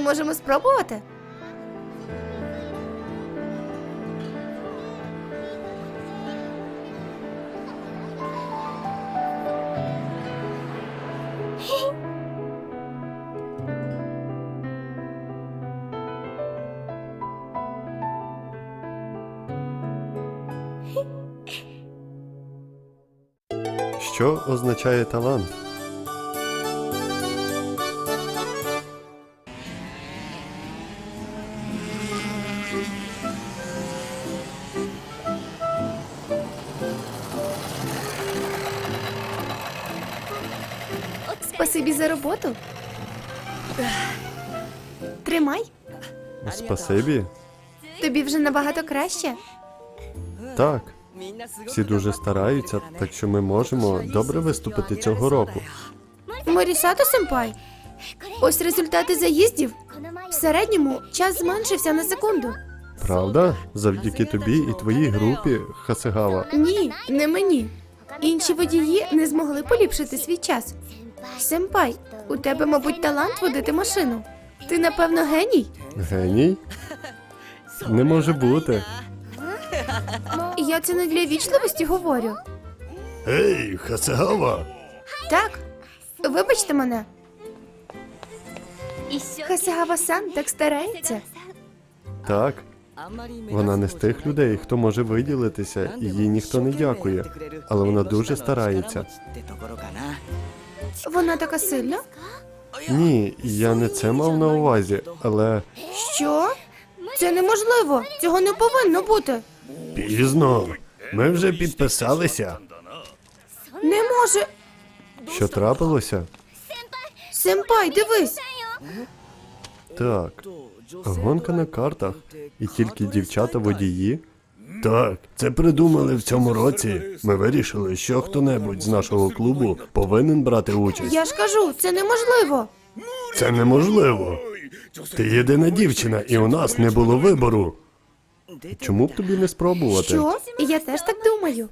Можемо спробувати. Що означає талант? Спасибі. Тобі вже набагато краще. Так. Всі дуже стараються, так що ми можемо добре виступити цього року. Морісато Семпай. Ось результати заїздів. В середньому час зменшився на секунду. Правда? Завдяки тобі і твоїй групі, Хасигава. Ні, не мені. Інші водії не змогли поліпшити свій час. Семпай, у тебе, мабуть, талант водити машину. Ти, напевно, геній? Геній? Не може бути. Я це не для вічливості говорю. Ей, Хасигава! Так, вибачте мене. Хасагава-сан так старається. Так, вона не з тих людей, хто може виділитися, і їй ніхто не дякує. Але вона дуже старається. Вона така сильна. Ні, я не це мав на увазі, але Що? Це неможливо. Цього не повинно бути. пізно. Ми вже підписалися. Не може. Що трапилося? Семпай, дивись. Так, гонка на картах і тільки дівчата водії. Так, це придумали в цьому році. Ми вирішили, що хто-небудь з нашого клубу повинен брати участь. Я ж кажу, це неможливо. Це неможливо. Ти єдина дівчина, і у нас не було вибору. Чому б тобі не спробувати? Що? Я теж так думаю.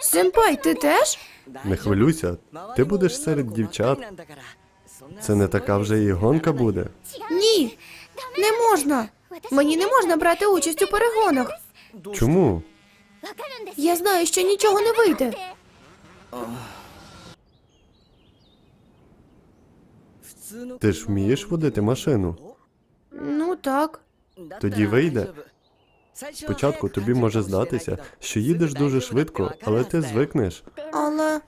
Семпай, ти теж? Не хвилюйся, ти будеш серед дівчат. Це не така вже і гонка буде. Ні. Не можна. Мені не можна брати участь у перегонах. Чому? Я знаю, що нічого не вийде. Ти ж вмієш водити машину. Ну так. Тоді вийде. Спочатку тобі може здатися, що їдеш дуже швидко, але ти звикнеш. Але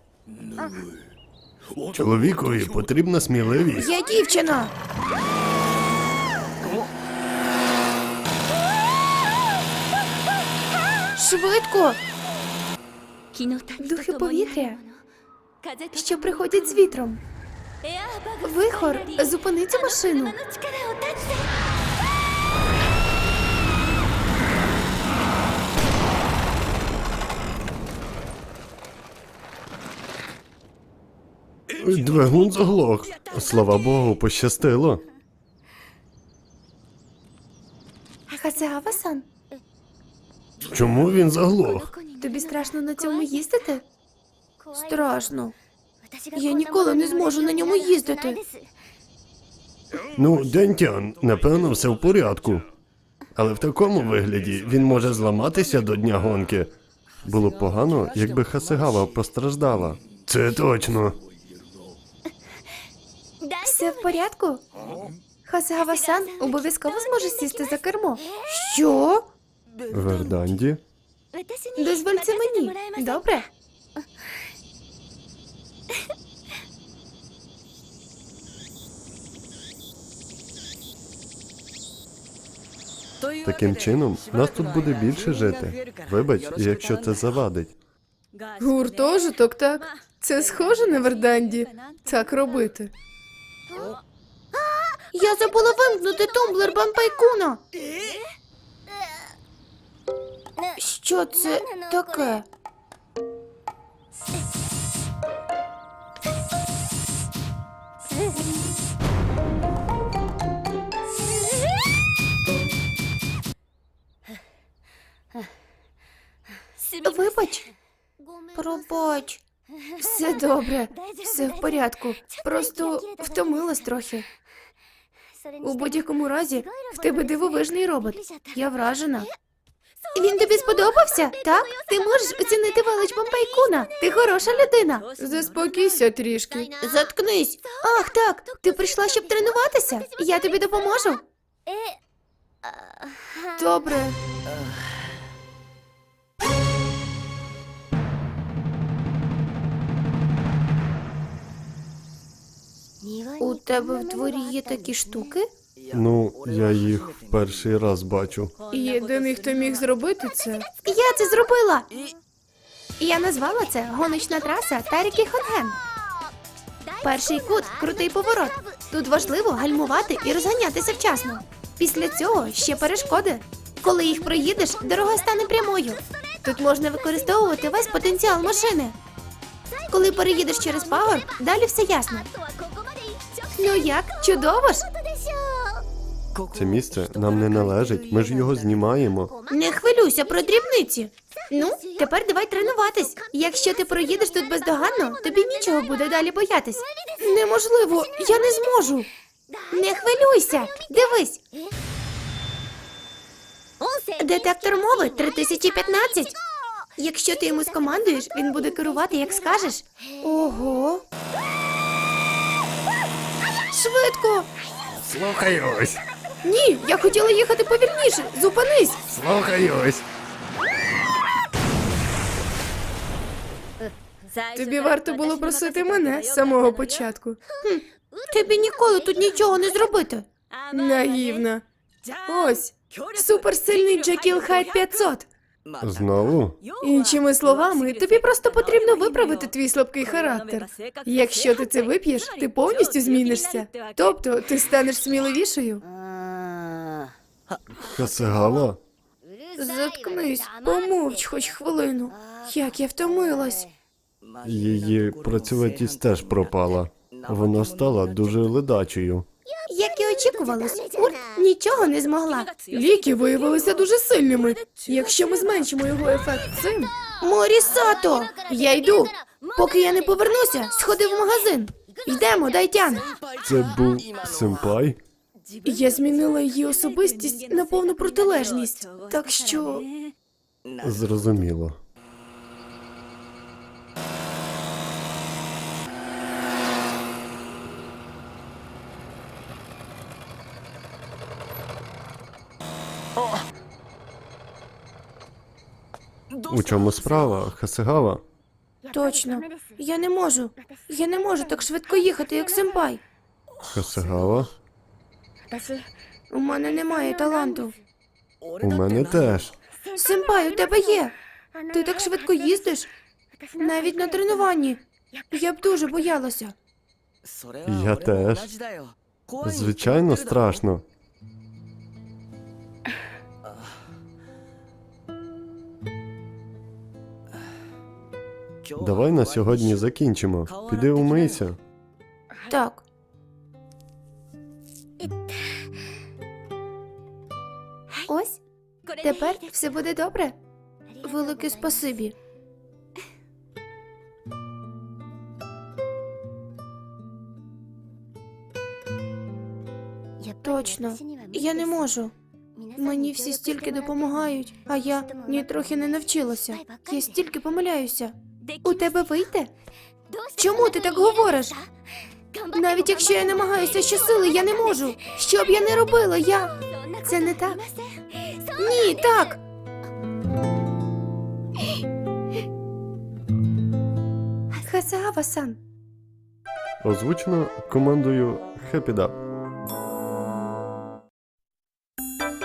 Чоловікові потрібна сміливість. я дівчина. Швидко. Духи повітря, Що приходять з вітром. Вихор, зупини цю машину. Двигун заглох. Слава Богу, пощастило. Хасегава-сан, Чому він заглох? тобі страшно на цьому їздити? Страшно. Я ніколи не зможу на ньому їздити. Ну, Дентян, напевно, все в порядку. Але в такому вигляді він може зламатися до дня гонки. Було б погано, якби Хасигава постраждала. Це точно. Все в порядку? Хасегава-сан обов'язково зможе сісти за кермо. Що? Верданді? Дозволь це мені. Добре? Таким чином, нас тут буде більше жити. Вибач, якщо це завадить. Гуртожиток, так. Це схоже на Верданді. Так робити. Я забула вимкнути тумблер Бампайкуна. Що це таке? Вибач, пробач. Все добре, все в порядку. Просто втомилась трохи. У будь-якому разі, в тебе дивовижний робот. Я вражена. Він тобі сподобався? Так? Ти можеш оцінити велич Бомбайкуна. Ти хороша людина. Заспокійся трішки. Заткнись. Ах, так. Ти прийшла, щоб тренуватися? Я тобі допоможу. Добре. У тебе в дворі є такі штуки? Ну, я їх в перший раз бачу. Єдиний, хто міг зробити це. Я це зробила. Я назвала це гоночна траса Тарікі Хонген. Перший кут крутий поворот. Тут важливо гальмувати і розганятися вчасно. Після цього ще перешкоди. Коли їх проїдеш, дорога стане прямою. Тут можна використовувати весь потенціал машини. Коли переїдеш через пагорб, далі все ясно. Ну як, чудово ж? Це місце нам не належить, ми ж його знімаємо. Не хвилюйся про дрібниці. Ну, тепер давай тренуватись. Якщо ти проїдеш тут бездоганно, тобі нічого буде далі боятись. Неможливо, я не зможу. Не хвилюйся, дивись. Детектор мови 3015. Якщо ти йому скомандуєш, він буде керувати, як скажеш. Ого. Швидко. Слухаюсь, Ні, я хотіла їхати повільніше. Зупинись. слухаюсь. Тобі варто було просити мене з самого початку. Хм, тобі ніколи тут нічого не зробити. Наївна. Ось, суперсильний Джекіл Хайт 500. Знову? Іншими словами, тобі просто потрібно виправити твій слабкий характер. Якщо ти це вип'єш, ти повністю змінишся. Тобто ти станеш сміливішою. Хасигава? Заткнись, помовч хоч хвилину. Як я втомилась. Її працьовитість теж пропала. Вона стала дуже ледачою. Як і очікувалось, Урт нічого не змогла. Ліки виявилися дуже сильними. Якщо ми зменшимо його ефект цим. Морісато! Я йду. Поки я не повернуся, сходи в магазин. Йдемо, Дайтян. Це був симпай? Я змінила її особистість на повну протилежність. Так що Зрозуміло. У чому справа, Хасигава? точно, я не можу. Я не можу так швидко їхати, як симпай. Хасигава? У мене немає таланту. У мене теж. Симпай, у тебе є. Ти так швидко їздиш, навіть на тренуванні. Я б дуже боялася. Я теж. Звичайно, страшно. Давай на сьогодні закінчимо. Піди умийся. Так. Ось тепер все буде добре. Велике спасибі. Точно, я не можу. Мені всі стільки допомагають, а я нітрохи не навчилася. Я стільки помиляюся. У тебе вийде? Чому ти так говориш? Навіть якщо я намагаюся щосили, я не можу. Що б я не робила, я. Це не так. Ні, так. Хасагава-сан. Озвучено командою Happy Dub.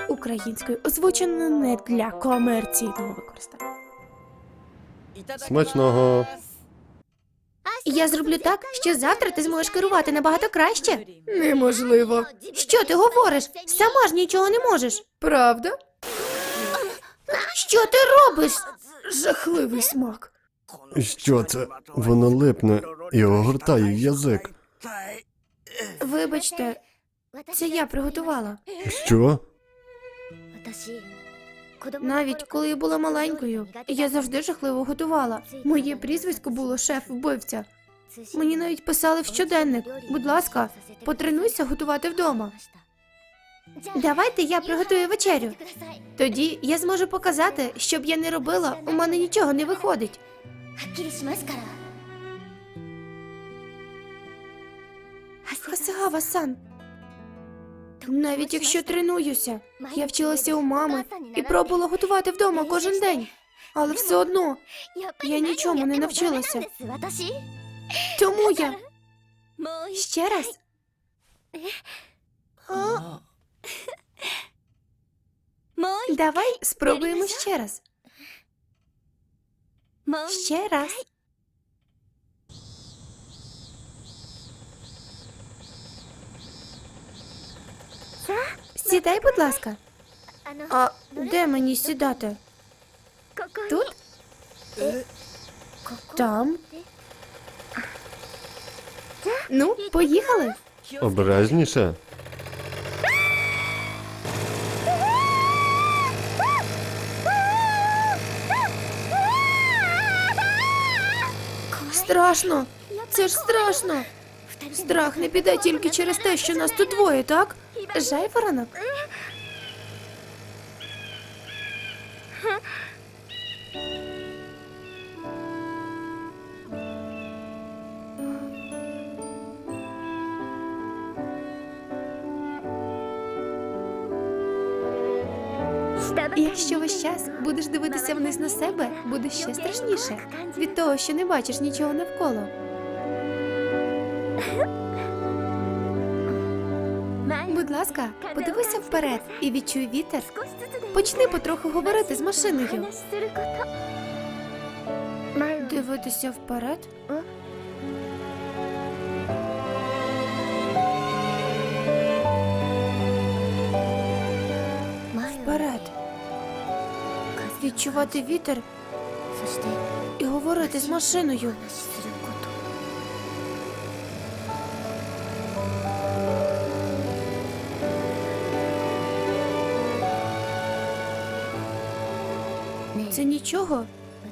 Українською озвучено не для комерційного використання. Смачного! Я зроблю так, що завтра ти зможеш керувати набагато краще. Неможливо. Що ти говориш? Сама ж нічого не можеш. Правда? Що ти робиш? Жахливий смак. Що це? Воно липне і огортає язик. Вибачте, це я приготувала. Що? Навіть коли я була маленькою, я завжди жахливо готувала. Моє прізвисько було шеф-вбивця. Мені навіть писали в щоденник. Будь ласка, потренуйся готувати вдома. Давайте я приготую вечерю. Тоді я зможу показати, що б я не робила, у мене нічого не виходить. Хасагава-сан, навіть якщо тренуюся, я вчилася у мами і пробувала готувати вдома кожен день. Але все одно Я нічому не навчилася. Тому я ще раз. Давай спробуємо ще раз. Ще раз. Сідай, будь ласка. А де мені сідати? Тут? Там? Ну, поїхали. Обережніше. Страшно. Це ж страшно. Страх не піде тільки через те, що нас тут двоє, так? Жайворонок? Якщо весь час будеш дивитися вниз на себе, буде ще страшніше від того, що не бачиш нічого навколо. Будь ласка, подивися вперед і відчуй вітер. Почни потроху говорити з машиною. Дивитися вперед? Вперед. Відчувати вітер і говорити з машиною. Це нічого,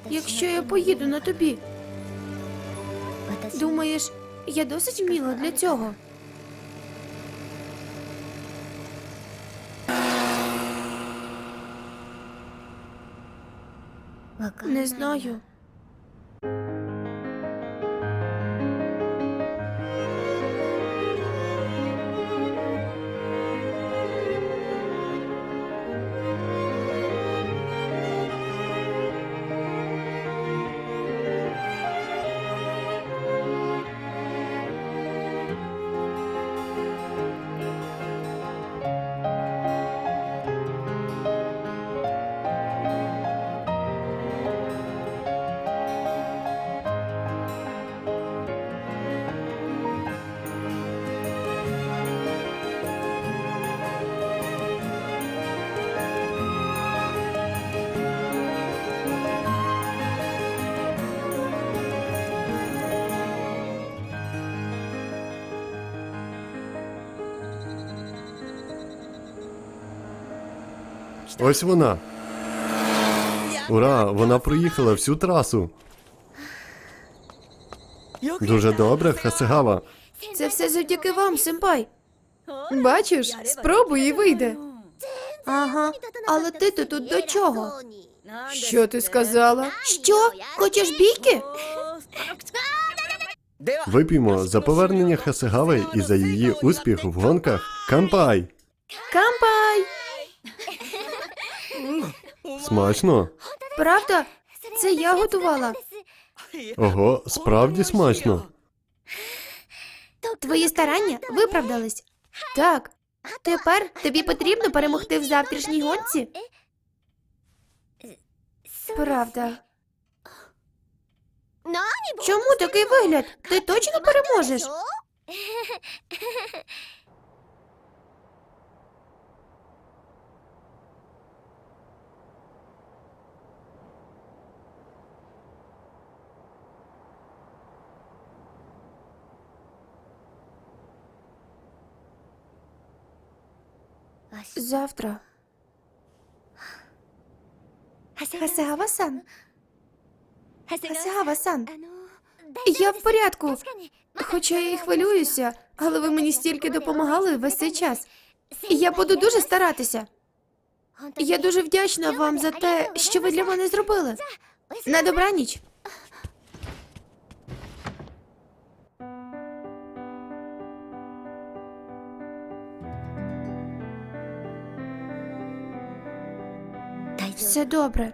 якщо я поїду на тобі. Думаєш, я досить вміла для цього? Не знаю. Ось вона. Ура! Вона проїхала всю трасу. Дуже добре, Хасигава. Це все завдяки вам, сенпай. Бачиш, спробуй і вийде. Ага, але ти то тут до чого? Що ти сказала? Що? Хочеш бійки? Вип'ємо за повернення Хасигави і за її успіх в гонках. Кампай! Кампай! Смачно? Правда? Це я готувала. Ого, справді смачно. Твої старання виправдались. Так. Тепер тобі потрібно перемогти в завтрашній гонці? Правда. Чому такий вигляд? Ти точно переможеш? Завтра. Хасегава-сан. Хасегава-сан. Я в порядку. Хоча я і хвилююся, але ви мені стільки допомагали весь цей час. І я буду дуже старатися. Я дуже вдячна вам за те, що ви для мене зробили. На добраніч. Все добре.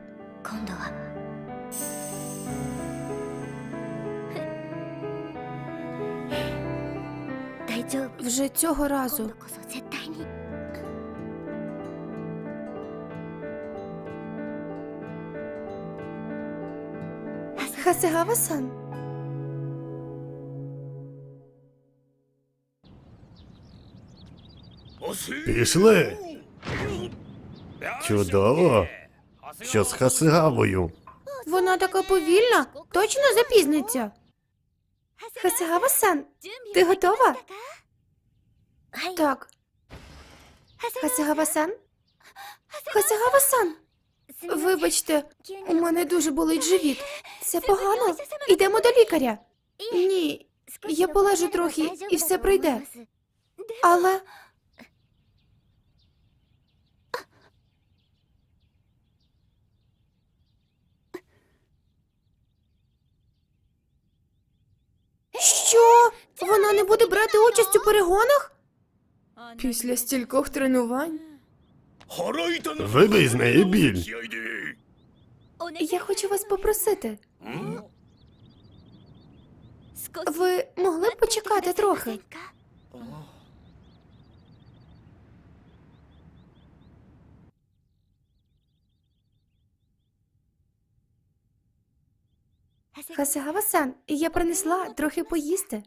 Вже цього разу. Хасегава-сан? Пішли. Чудово. Що з Хасигавою? Вона така повільна, точно запізниться. Хасегава-сан, ти готова? Так. Хасегава-сан? Хасегава-сан? Вибачте, у мене дуже болить живіт. Це погано. Ідемо до лікаря. Ні, я полежу трохи, і все пройде. але. Що? Вона не буде брати участь у перегонах? Після стількох тренувань? Вибий з неї біль. Я хочу вас попросити. Ви могли б почекати трохи? Хасагава-сан, я принесла трохи поїсти.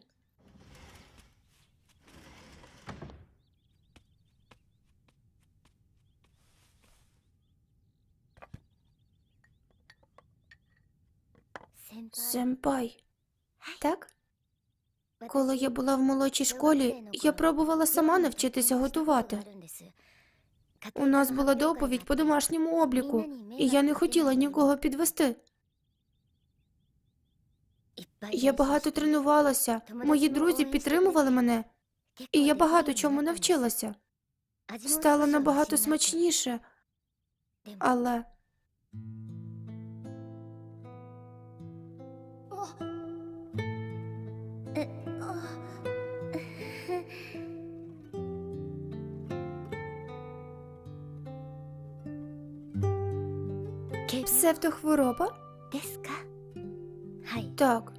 Сенпай. Так? Коли я була в молодшій школі, я пробувала сама навчитися готувати. У нас була доповідь по домашньому обліку, і я не хотіла нікого підвести. Я багато тренувалася, мої друзі підтримували мене, і я багато чому навчилася. Стало набагато смачніше, але Псевдохвороба? Так.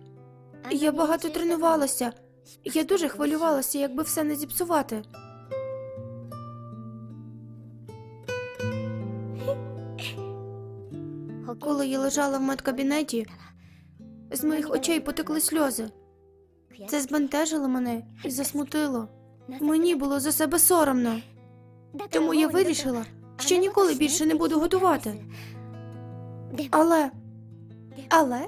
Я багато тренувалася. Я дуже хвилювалася, якби все не зіпсувати. Коли я лежала в медкабінеті, з моїх очей потекли сльози. Це збентежило мене і засмутило. Мені було за себе соромно, тому я вирішила, що ніколи більше не буду готувати. Але. Але?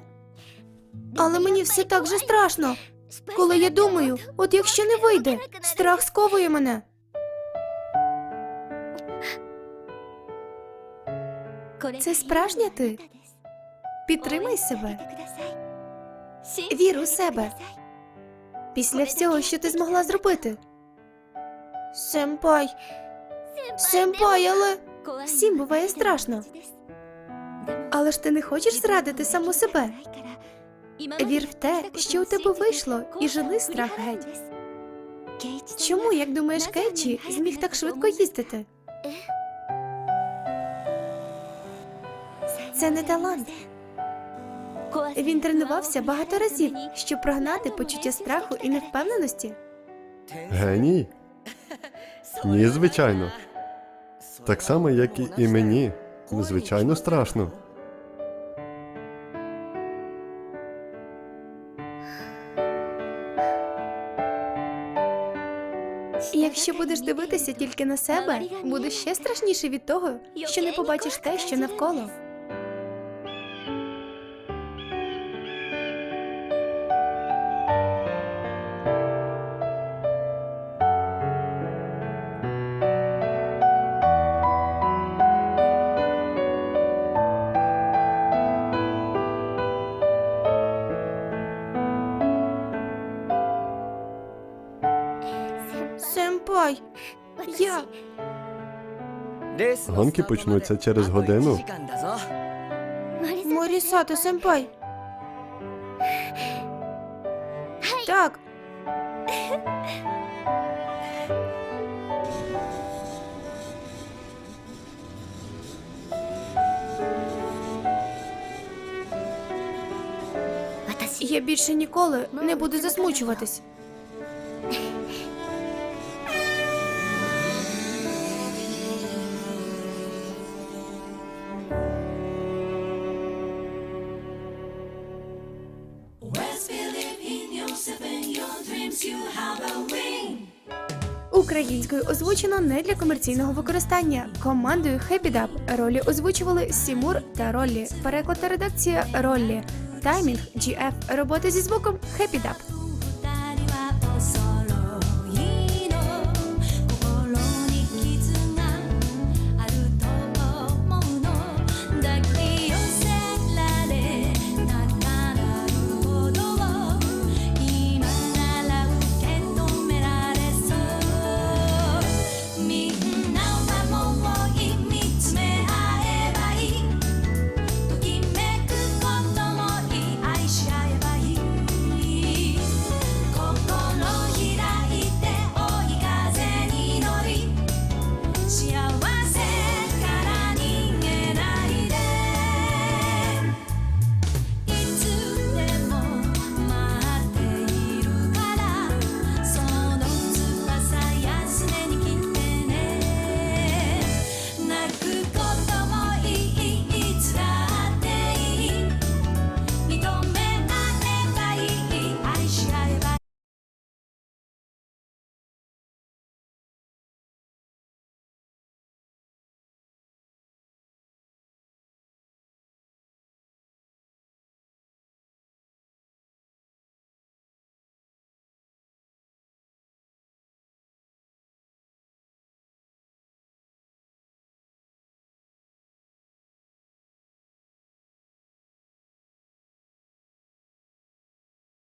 Але мені все так же страшно. Коли я думаю, от якщо не вийде, страх сковує мене. Це справжня ти. Підтримай себе. Вір у себе. Після всього, що ти змогла зробити. Семпай. Семпай, але всім буває страшно. Але ж ти не хочеш зрадити саму себе. Вір в те, що у тебе вийшло, і жени страх геть. Чому, як думаєш, Кейчі зміг так швидко їздити? Це не талант. Він тренувався багато разів, щоб прогнати почуття страху і невпевненості. Геній? Ні, звичайно. Так само, як і, мені. Звичайно, страшно. І якщо будеш дивитися тільки на себе, буде ще страшніше від того, що не побачиш те, що навколо. Гонки почнуться через годину. Морісато Семпай. Так. Я більше ніколи не буду засмучуватись. Озвучено не для комерційного використання. Командою Happy ролі озвучували Сімур та Роллі. Переклад та редакція Роллі. Таймінг GF. Робота зі звуком Happy.